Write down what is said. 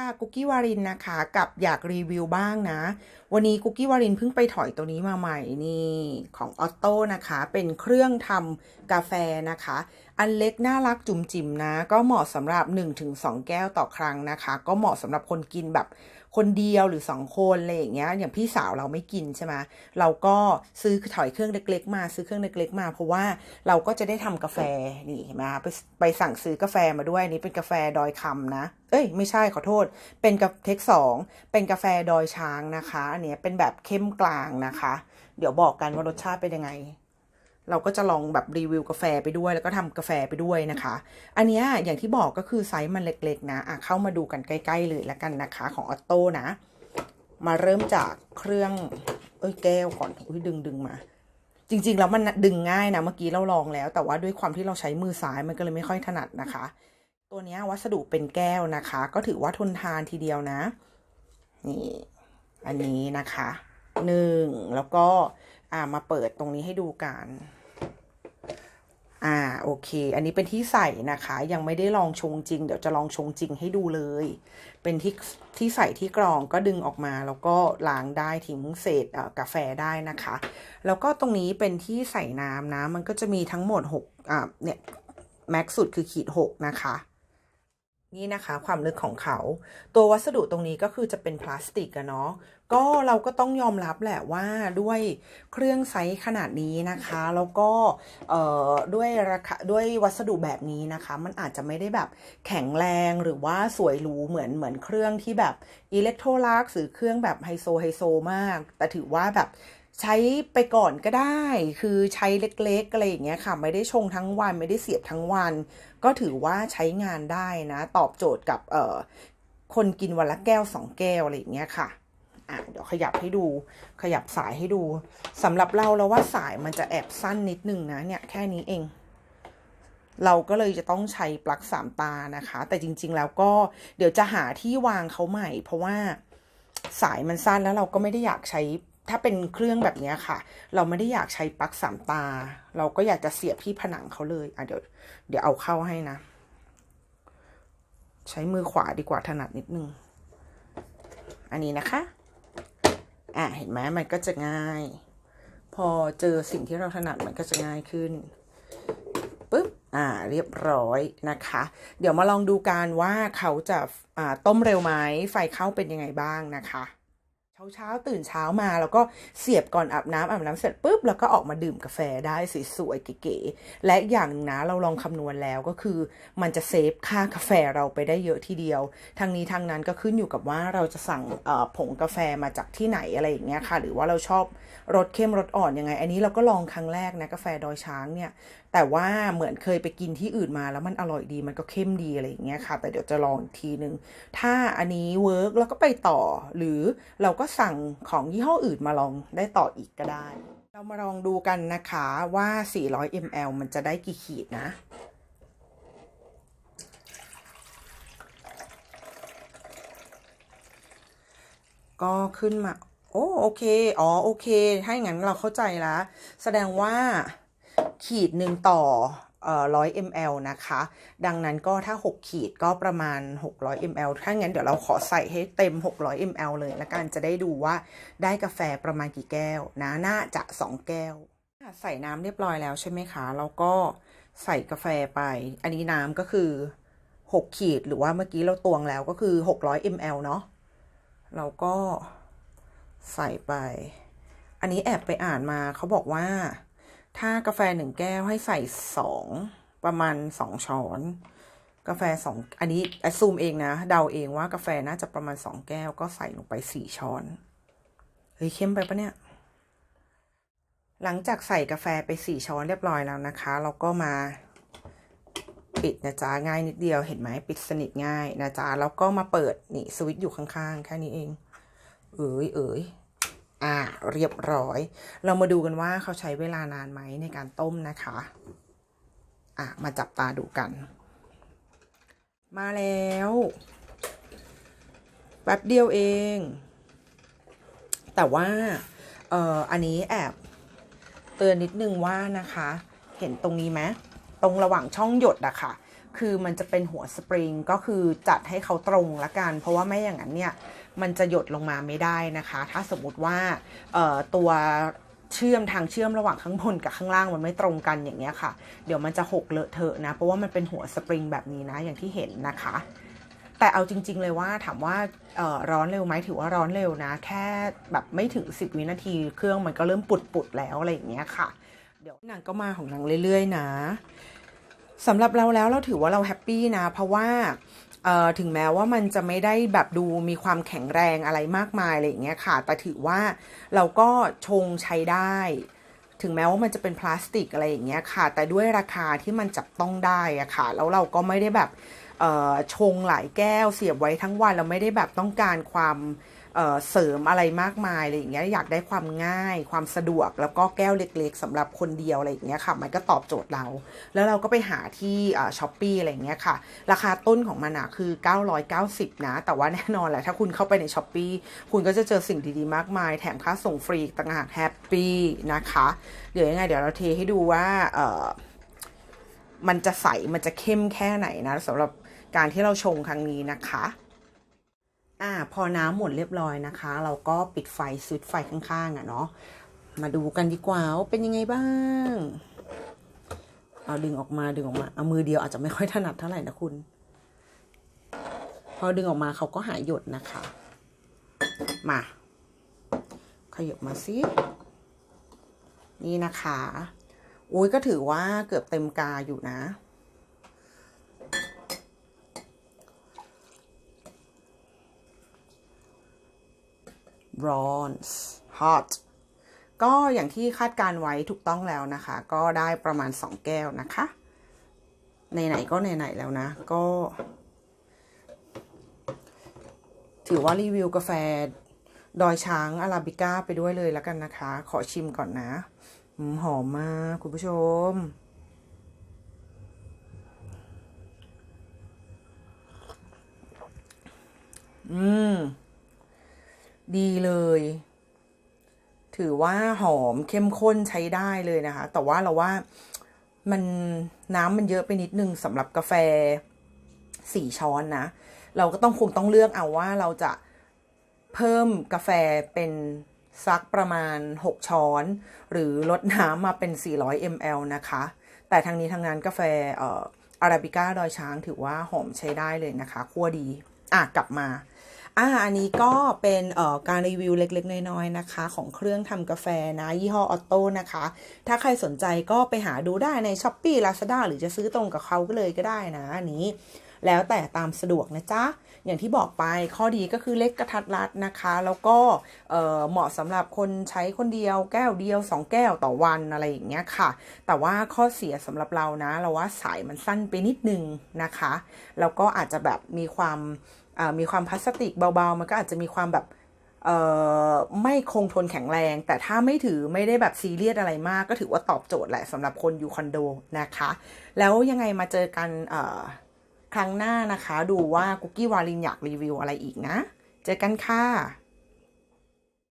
ค่ะกุ๊กกี้วารินนะคะกับอยากรีวิวบ้างนะ วันนี้กุ๊กกี้วารินเพิ่งไปถอยตัวนี้มาใหม่นี่ของออโต้นะคะ เป็นเครื่องทำ กาแฟนะคะ อันเล็กน่ารักจุ๋มจิ๋มนะ ก็เหมาะสำหรับ 1-2 แก้วต่อครั้งนะคะ ก็เหมาะสำหรับคนกินแบบคนเดียวหรือ2คนอะไรอย่างเงี้ยอย่างพี่สาวเราไม่กินใช่ไหมเราก็ซื้อถอยเครื่องเล็ก ๆ มาซื้อเครื่องเล็ก ๆ มา เพราะว่าเราก็จะได้ทำกาแฟนี่เห็นไหมไปไปสั่งซื้อกาแฟมาด้วยนี้เป็นกาแฟดอยคำนะ เอ้ย ไม่ใช่ขอโทษ เป็นกับเทคสองเป็นกาแฟดอยช้างนะคะ อันเนี้ยเป็นแบบเข้มกลางนะคะ เดี๋ยวบอกกันว่ารสชาติเป็นยังไง เราก็จะลองแบบรีวิวกาแฟไปด้วย แล้วก็ทำกาแฟไปด้วยนะคะ อันนี้อย่างที่บอกก็คือไซส์มันเล็กๆนะอะเข้ามาดูกันใกล้ ๆ เลยละกันนะคะของออโต้นะ มาเริ่มจากเครื่องเอ้ยแก้วก่อนอุ้ยดึงดึงมา จริง ๆ แล้วมันดึงง่ายนะเมื่อกี้เราลองแล้ว แต่ว่าด้วยความที่เราใช้มือซ้ายมันก็เลยไม่ค่อยถนัดนะคะ ตัวนี้วัสดุเป็นแก้วนะคะ ก็ถือว่าทนทานทีเดียวนะ นี่ อันนี้นะคะ หนึ่งแล้วก็อ่ามาเปิดตรงนี้ให้ดูกันอ่าโอเค อันนี้เป็นที่ใส่นะคะ ยังไม่ได้ลองชงจริง เดี๋ยวจะลองชงจริงให้ดูเลย เป็นที่ที่ใส่ที่กรองก็ดึงออกมาแล้วก็ล้างได้ทิ้งเศษกาแฟได้นะคะ แล้วก็ตรงนี้เป็นที่ใส่น้ำนะ มันก็จะมีทั้งหมด6อ่าเนี่ยแม็กสุดคือขีด 6 นะคะ นี่นะคะความลึกของเขา ตัววัสดุตรงนี้ก็คือจะเป็นพลาสติกอะเนาะ ก็เราก็ต้องยอมรับแหละว่าด้วยเครื่องไซส์ขนาดนี้นะคะ แล้วก็ด้วยราคาด้วยวัสดุแบบนี้นะคะ มันอาจจะไม่ได้แบบแข็งแรงหรือว่าสวยหรูเหมือนเหมือนเครื่องที่แบบอิเล็กโทรลักหรือเครื่องแบบไฮโซไฮโซมาก แต่ถือว่าแบบใช้ไปก่อนก็ได้ คือใช้เล็กๆอะไรอย่างเงี้ยค่ะ ไม่ได้ชงทั้งวันไม่ได้เสียบทั้งวัน ก็ถือว่าใช้งานได้นะ ตอบโจทย์กับคนกินวันละแก้วสองแก้วอะไรอย่างเงี้ยค่ะ อะเดี๋ยวขยับให้ดู ขยับสายให้ดูสำหรับเราเราว่าสายมันจะแอบสั้นนิดนึงนะเนี่ยแค่นี้เอง เราก็เลยจะต้องใช้ปลั๊กสามตานะคะ แต่จริง ๆ แล้วก็เดี๋ยวจะหาที่วางเขาใหม่ เพราะว่าสายมันสั้นแล้วเราก็ไม่ได้อยากใช้ถ้าเป็นเครื่องแบบนี้ค่ะ เราไม่ได้อยากใช้ปลั๊กสามตา เราก็อยากจะเสียบที่ผนังเขาเลยอะเดี๋ยวเดี๋ยวเอาเข้าให้นะ ใช้มือขวาดีกว่าถนัดนิดนึง อันนี้นะคะ อะเห็นไหมมันก็จะง่าย พอเจอสิ่งที่เราถนัดมันก็จะง่ายขึ้นปุ๊บอ่า เรียบร้อยนะคะ เดี๋ยวมาลองดูการว่าเขาจะอ่าต้มเร็วไหมไฟเข้าเป็นยังไงบ้างนะคะ เช้าเช้าตื่นเช้ามาแล้วก็เสียบก่อนอาบน้ำอาบน้ำเสร็จปุ๊บแล้วก็ออกมาดื่มกาแฟได้สวยๆเก๋ๆและอย่างหนึ่งนะเราลองคำนวณแล้วก็คือ มันจะเซฟค่ากาแฟเราไปได้เยอะทีเดียวทางนี้ทางนั้นก็ขึ้นอยู่กับว่าเราจะสั่งผงกาแฟมาจากที่ไหนอะไรอย่างเงี้ยค่ะ หรือว่าเราชอบรสเข้มรสอ่อนยังไง อันนี้เราก็ลองครั้งแรกนะกาแฟดอยช้างเนี่ยแต่ว่าเหมือนเคยไปกินที่อื่นมาแล้วมันอร่อยดีมันก็เข้มดีอะไรอย่างเงี้ยค่ะ แต่เดี๋ยวจะลองอีกทีนึง ถ้าอันนี้เวิร์กแล้วก็ไปต่อ หรือเราก็สั่งของยี่ห้ออื่นมาลองได้ต่ออีกก็ได้ เรามาลองดูกันนะคะว่า 400 ml มันจะได้กี่ขีดนะก็ขึ้นมา โอ้โอเค อ๋อ โอเค ถ้าอย่างนั้นเราเข้าใจแล้วแสดงว่า ขีดหนึ่งต่อร้อย ml นะคะ ดังนั้นก็ถ้า 6 ขีดก็ประมาณ 600 ml ถ้างั้นเดี๋ยวเราขอใส่ให้เต็ม 600 ml เลยละกันจะได้ดูว่าได้กาแฟประมาณกี่แก้วนะน่าจะ 2 แก้ว ใส่น้ำเรียบร้อยแล้วใช่ไหมคะ แล้วก็ใส่กาแฟไป อันนี้น้ำก็คือ 6 ขีดหรือว่าเมื่อกี้เราตวงแล้วก็คือ 600 ml เนาะเราก็ใส่ไป อันนี้แอบไปอ่านมาเขาบอกว่า ถ้ากาแฟหนึ่งแก้วให้ใส่สองประมาณสองช้อน กาแฟสองอันนี้แอดซูมเองนะ เดาเองว่ากาแฟน่าจะประมาณสองแก้วก็ใส่ลงไปสี่ช้อน เฮ้ยเข้มไปปะเนี่ย หลังจากใส่กาแฟไปสี่ช้อนเรียบร้อยแล้วนะคะ เราก็มาปิดนะจ๊ะง่ายนิดเดียวเห็นไหมปิดสนิทง่ายนะจ๊ะแล้วก็มาเปิดนี่สวิตช์อยู่ข้างๆ แค่นี้เอง เอ๋ยเอ๋ย อ่าเรียบร้อย เรามาดูกันว่าเขาใช้เวลานานไหมในการต้มนะคะ อะ มาจับตาดูกัน มาแล้วแป๊บเดียวเอง แต่ว่าเอ่ออันนี้แอบเตือนนิดนึงว่านะคะ เห็นตรงนี้ไหมตรงระหว่างช่องหยดอะค่ะ คือมันจะเป็นหัวสปริงก็คือจัดให้เขาตรงละกัน เพราะว่าไม่อย่างนั้นเนี่ยมันจะหยดลงมาไม่ได้นะคะ ถ้าสมมติว่าตัวเชื่อมทางเชื่อมระหว่างข้างบนกับข้างล่างมันไม่ตรงกันอย่างเงี้ยค่ะ เดี๋ยวมันจะหกเลอะเทอะนะ เพราะว่ามันเป็นหัวสปริงแบบนี้นะอย่างที่เห็นนะคะ แต่เอาจริง ๆ เลยว่าถามว่าร้อนเร็วไหมถือว่าร้อนเร็วนะ แค่แบบไม่ถึง 10 วินาที เครื่องมันก็เริ่มปุดๆแล้วอะไรอย่างเงี้ยค่ะ เดี๋ยวนางก็มาของนางเรื่อย ๆ นะ สำหรับเราแล้วเราถือว่าเราแฮปปี้นะ เพราะว่าถึงแม้ว่ามันจะไม่ได้แบบดูมีความแข็งแรงอะไรมากมายอะไรอย่างเงี้ยค่ะ แต่ถือว่าเราก็ชงใช้ได้ ถึงแม้ว่ามันจะเป็นพลาสติกอะไรอย่างเงี้ยค่ะ แต่ด้วยราคาที่มันจับต้องได้อะค่ะ แล้วเราก็ไม่ได้แบบชงหลายแก้วเสียบไว้ทั้งวัน เราไม่ได้แบบต้องการความ เเสริมอะไรมากมายอะไรอย่างเงี้ยอยากได้ความง่ายความสะดวกแล้วก็แก้วเล็ก ๆสำหรับคนเดียวอะไรอย่างเงี้ยค่ะ มันก็ตอบโจทย์เรา แล้วเราก็ไปหาที่ช้อปปี้อะไรอย่างเงี้ยค่ะ ราคาต้นของมันอะคือ 990 นะ แต่ว่าแน่นอนแหละถ้าคุณเข้าไปในช้อปปีคุณก็จะเจอสิ่งดีๆมากมาย แถมค่าส่งฟรีต่างหากแฮปปี้นะคะ เดี๋ยวยังไงเดี๋ยวเราเทให้ดูว่าเออมันจะใสมันจะเข้มแค่ไหนนะสำหรับการที่เราชงครั้งนี้นะคะ อ่าพอน้ำหมดเรียบร้อยนะคะ เราก็ปิดไฟสวิตไฟข้างๆอะเนาะมาดูกันดีกว่าว่าเป็นยังไงบ้างเอาดึงออกมาดึงออกมาเอามือเดียวอาจจะไม่ค่อยถนัดเท่าไหร่นะคุณ พอดึงออกมาเขาก็หายหยดนะคะ มาขยับมาสินี่นะคะโอ้ยก็ถือว่าเกือบเต็มกาอยู่นะ bronze hot ก็อย่างที่คาดการไว้ถูกต้องแล้วนะคะ ก็ได้ประมาณ 2 แก้วนะคะไหนๆก็ไหนๆแล้วนะ ก็ ถือว่ารีวิวกาแฟ ดอยช้างอาราบิก้าไปด้วยเลยแล้วกันนะคะ ขอชิมก่อนนะหอมมากคุณผู้ชม อืม ดีเลย ถือว่าหอมเข้มข้นใช้ได้เลยนะคะ แต่ว่าเราว่ามันน้ำมันเยอะไปนิดนึงสำหรับกาแฟสี่ช้อนนะ เราก็ต้องคงต้องเลือกเอาว่าเราจะเพิ่มกาแฟเป็นสักประมาณ 6 ช้อน หรือลดน้ำมาเป็น 400 ml นะคะ แต่ทางนี้ทางนั้นกาแฟเอ่ออาราบิก้าดอยช้างถือว่าหอมใช้ได้เลยนะคะคั่วดี อะ กลับมา อ่าอันนี้ก็เป็นเอ่อการรีวิวเล็กๆ น้อยๆนะคะ ของเครื่องทำกาแฟนะ ยี่ห้อออโต้นะคะ ถ้าใครสนใจก็ไปหาดูได้ใน s h อ p e e Lazada หรือจะซื้อตรงกับเขาก็เลยก็ได้นะอันนี้ แล้วแต่ตามสะดวกนะจ๊ะ อย่างที่บอกไปข้อดีก็คือเล็กกระทัดรัดนะคะ แล้วก็เอ่อเหมาะสำหรับคนใช้คนเดียวแก้วเดียว 2 แก้วต่อวันอะไรอย่างเงี้ยค่ะ แต่ว่าข้อเสียสำหรับเรานะ เราว่าสายมันสั้นไปนิดนึงนะคะ แล้วก็อาจจะแบบมีความ มีความพลาสติกเบาๆ มันก็อาจจะมีความแบบไม่คงทนแข็งแรง แต่ถ้าไม่ถือไม่ได้แบบซีเรียสอะไรมาก ก็ถือว่าตอบโจทย์แหละสำหรับคนอยู่คอนโดนะคะ แล้วยังไงมาเจอกันครั้งหน้านะคะ ดูว่ากุกกี้วาลินอยากรีวิวอะไรอีกนะ เจอกันค่ะ